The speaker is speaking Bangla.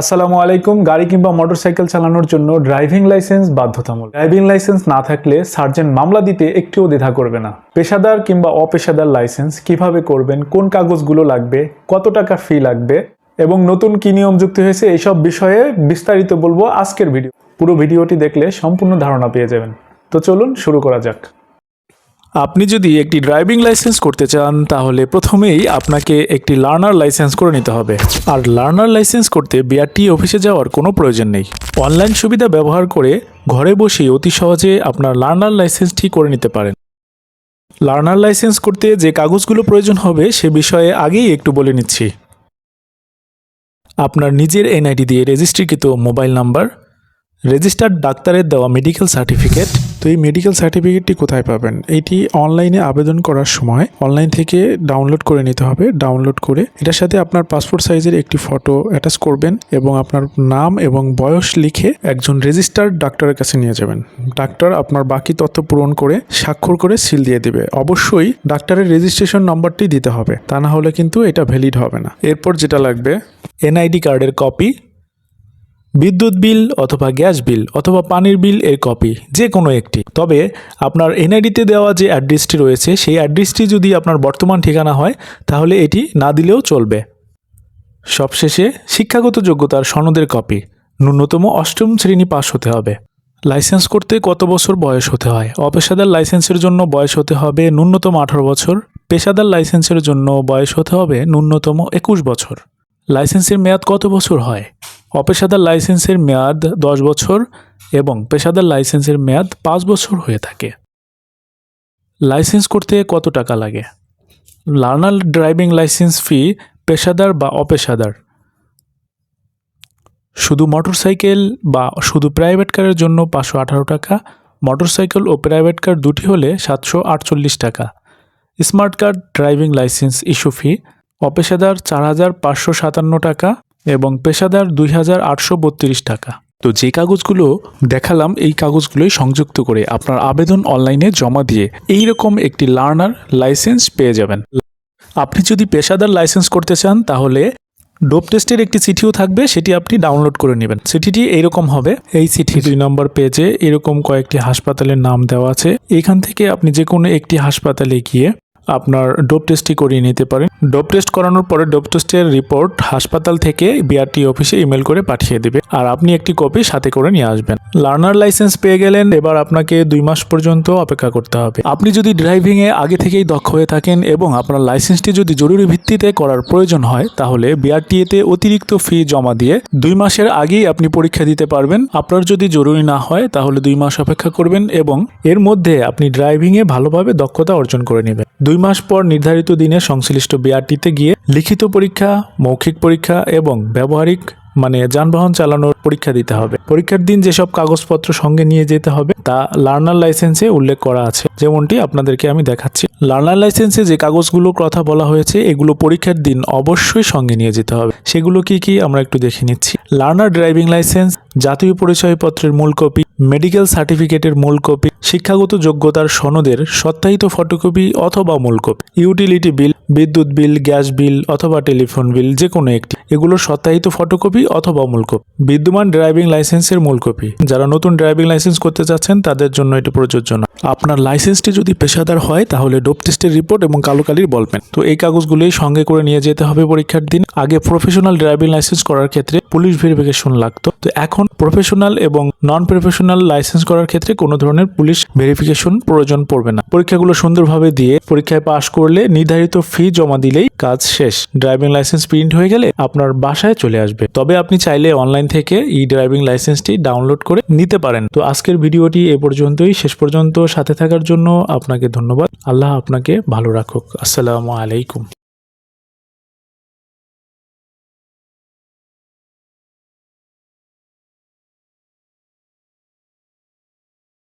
আসসালামু আলাইকুম, গাড়ি কিংবা মোটরসাইকেল চালানোর জন্য ড্রাইভিং লাইসেন্স বাধ্যতামূলক। ড্রাইভিং লাইসেন্স না থাকলে সার্জেন্ট মামলা দিতে একটুও দ্বিধা করবে না। পেশাদার কিংবা অপেশাদার লাইসেন্স কীভাবে করবেন, কোন কাগজগুলো লাগবে, কত টাকা ফি লাগবে এবং নতুন কি নিয়ম যুক্ত হয়েছে এইসব বিষয়ে বিস্তারিত বলব আজকের ভিডিও। পুরো ভিডিওটি দেখলে সম্পূর্ণ ধারণা পেয়ে যাবেন। তো চলুন শুরু করা যাক। আপনি যদি একটি ড্রাইভিং লাইসেন্স করতে চান, তাহলে প্রথমেই আপনাকে একটি লার্নার লাইসেন্স করে নিতে হবে। আর লার্নার লাইসেন্স করতে বিআরটি অফিসে যাওয়ার কোনো প্রয়োজন নেই। অনলাইন সুবিধা ব্যবহার করে ঘরে বসেই অতি সহজে আপনার লার্নার লাইসেন্সটি করে নিতে পারেন। লার্নার লাইসেন্স করতে যে কাগজগুলো প্রয়োজন হবে, সে বিষয়ে আগেই একটু বলে নিচ্ছি। আপনার নিজের এনআইডি দিয়ে রেজিস্ট্রিকৃত মোবাইল নাম্বার, রেজিস্টার্ড ডাক্তারের দেওয়া মেডিকেল সার্টিফিকেট তো এই মেডিকেল সার্টিফিকেটটি কোথায় পাবেন? এটি অনলাইনে আবেদন করার সময় অনলাইন থেকে ডাউনলোড করে নিতে হবে। ডাউনলোড করে এটার সাথে আপনার পাসপোর্ট সাইজের একটি ফটো অ্যাটাচ করবেন এবং আপনার নাম এবং বয়স লিখে একজন রেজিস্টার্ড ডাক্তারের কাছে নিয়ে যাবেন। ডাক্তার আপনার বাকি তথ্য পূরণ করে স্বাক্ষর করে সিল দিয়ে দিবে। অবশ্যই ডাক্তারের রেজিস্ট্রেশন নম্বরটি দিতে হবে। তা না হলে কিন্তু এটা ভ্যালিড হবে না। এরপর যেটা লাগবে এনআইডি কার্ডের কপি বিদ্যুৎ বিল অথবা গ্যাস বিল অথবা পানির বিল এর কপি যে কোনো একটি। তবে আপনার এনআইডিতে দেওয়া যে অ্যাড্রেসটি রয়েছে, সেই অ্যাড্রেসটি যদি আপনার বর্তমান ঠিকানা হয়, তাহলে এটি না দিলেও চলবে। সবশেষে শিক্ষাগত যোগ্যতার সনদের কপি, ন্যূনতম অষ্টম শ্রেণি পাস হতে হবে। লাইসেন্স করতে কত বছর বয়স হতে হয়? অপেশাদার লাইসেন্সের জন্য বয়স হতে হবে ন্যূনতম আঠারো বছর, পেশাদার লাইসেন্সের জন্য বয়স হতে হবে ন্যূনতম একুশ বছর। লাইসেন্সের মেয়াদ কত বছর হয়? অপেশাদার লাইসেন্সের মেয়াদ দশ বছর এবং পেশাদার লাইসেন্সের মেয়াদ পাঁচ বছর হয়ে থাকে। লাইসেন্স করতে কত টাকা লাগে? লার্নার ড্রাইভিং লাইসেন্স ফি পেশাদার বা অপেশাদার? শুধু মোটরসাইকেল বা শুধু প্রাইভেট কারের জন্য পাঁচশো আঠারো টাকা? মোটরসাইকেল ও প্রাইভেট কার দুটি হলে সাতশো আটচল্লিশ টাকা। Smart card driving licence issue fee? অপেশাদার চার হাজার পাঁচশো সাতান্ন টাকা? এবং পেশাদার দুই হাজার আটশো বত্রিশ টাকা। তো যে কাগজগুলো দেখালাম, এই কাগজগুলোই সংযুক্ত করে আপনার আবেদন অনলাইনে জমা দিয়ে এই রকম একটি লার্নার লাইসেন্স পেয়ে যাবেন। আপনি যদি পেশাদার লাইসেন্স করতে চান, তাহলে ডোপ টেস্টের একটি চিঠিও থাকবে, সেটি আপনি ডাউনলোড করে নেবেন। চিঠিটি এইরকম হবে, এই চিঠি দুই নম্বর পেজে এরকম কয়েকটি হাসপাতালের নাম দেওয়া আছে। এখান থেকে আপনি যে কোনো একটি হাসপাতালে গিয়ে আপনার ডোপ টেস্টটি করিয়ে নিতে পারেন। ডোপ টেস্ট করানোর পরে ডোপ টেস্টের রিপোর্ট হাসপাতাল থেকে বিআরটি অফিসে ইমেল করে পাঠিয়ে দেবে। আর আপনি একটি কপি সাথে করে নিয়ে আসবেন। লার্নার লাইসেন্স পেয়ে গেলেন, এবার আপনাকে দুই মাস পর্যন্ত অপেক্ষা করতে হবে। আপনি যদি ড্রাইভিংয়ে আগে থেকেই দক্ষ হয়ে থাকেন এবং আপনার লাইসেন্সটি যদি জরুরি ভিত্তিতে করার প্রয়োজন হয়, তাহলে বিআরটিএতে অতিরিক্ত ফি জমা দিয়ে দুই মাসের আগেই আপনি পরীক্ষা দিতে পারবেন। আপনার যদি জরুরি না হয়, তাহলে দুই মাস অপেক্ষা করবেন এবং এর মধ্যে আপনি ড্রাইভিংয়ে ভালোভাবে দক্ষতা অর্জন করে নেবেন। দুই মাস পর নির্ধারিত দিনে সংশ্লিষ্ট বিআরটিতে গিয়ে লিখিত পরীক্ষা মৌখিক পরীক্ষা এবং ব্যবহারিক মানে যানবাহন চালানোর পরীক্ষা দিতে হবে। পরীক্ষার দিন যেসব কাগজপত্র সঙ্গে নিয়ে যেতে হবে, তা লার্নার লাইসেন্সে উল্লেখ করা আছে। যেমনটি আপনাদেরকে আমি দেখাচ্ছি। লার্নার লাইসেন্সে যে কাগজগুলোর কথা বলা হয়েছে, এগুলো পরীক্ষার দিন অবশ্যই সঙ্গে নিয়ে যেতে হবে। সেগুলো কি কি, আমরা একটু দেখে নিচ্ছি। লার্নার ড্রাইভিং লাইসেন্স, জাতীয় পরিচয়পত্রের মূল কপি, মেডিকেল সার্টিফিকেটের মূল কপি, শিক্ষাগত যোগ্যতার সনদের সত্যায়িত ফটোকপি অথবা মূল কপি, ইউটিলিটি বিল, বিদ্যুৎ বিল, গ্যাস বিল অথবা টেলিফোন বিল যে কোনো একটি। এগুলোর সত্যায়িত ফটোকপি অথবা মূল কপি বিদ্যমান ড্রাইভিং লাইসেন্সের মূল কপি যারা নতুন ড্রাইভিং লাইসেন্স করতে চাচ্ছেন, তাদের জন্য এটি প্রযোজ্য না আপনার লাইসেন্সটি যদি পেশাদার হয়, তাহলে ডোপ টেস্টের রিপোর্ট এবং কালো কালির বলবেন তো এই কাগজগুলোই সঙ্গে করে নিয়ে যেতে হবে পরীক্ষার দিন। আগে প্রফেশনাল ড্রাইভিং লাইসেন্স করার ক্ষেত্রে পুলিশ ভেরিফিকেশন লাগতো। তো এখন প্রফেশনাল এবং নন প্রফেশনাল লাইসেন্স করার ক্ষেত্রে কোনো ধরনের পুলিশ ভেরিফিকেশন প্রয়োজন পড়বে না। পরীক্ষাগুলো সুন্দরভাবে দিয়ে পরীক্ষায় পাশ করলে নির্ধারিত ফি জমা দিলেই কাজ শেষ। ড্রাইভিং লাইসেন্স প্রিন্ট হয়ে গেলে আপনার বাসায় চলে আসবে। তবে আপনি চাইলে অনলাইন থেকে ই ড্রাইভিং লাইসেন্সটি ডাউনলোড করে নিতে পারেন। তো আজকের ভিডিওটি এ পর্যন্তই। শেষ পর্যন্ত সাথে থাকার জন্য আপনাকে ধন্যবাদ। আল্লাহ আপনাকে ভালো রাখুক। আসসালামু আলাইকুম।